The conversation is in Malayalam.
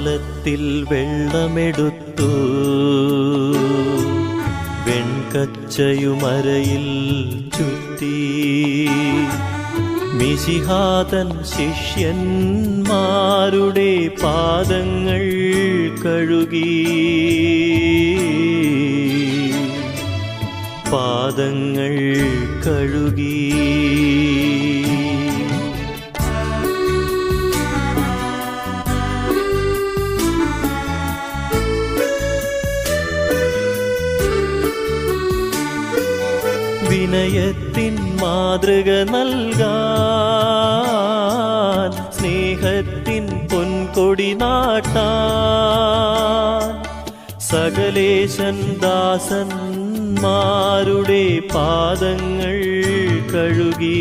കലത്തിൽ വെള്ളമെടുത്തു. വെൺകച്ചയുമരയിൽ ചുറ്റി. മിശിഹാതൻ ശിഷ്യന്മാരുടെ പാദങ്ങൾ കഴുകി. പാദങ്ങൾ കഴുകി. വിനയത്തിൻ മാതൃക നൽകാൻ സ്നേഹത്തിൻ പൊൻകൊടി നാട്ടാൻ. സകലേശൻ ദാസന്മാരുടെ പാദങ്ങൾ കഴുകി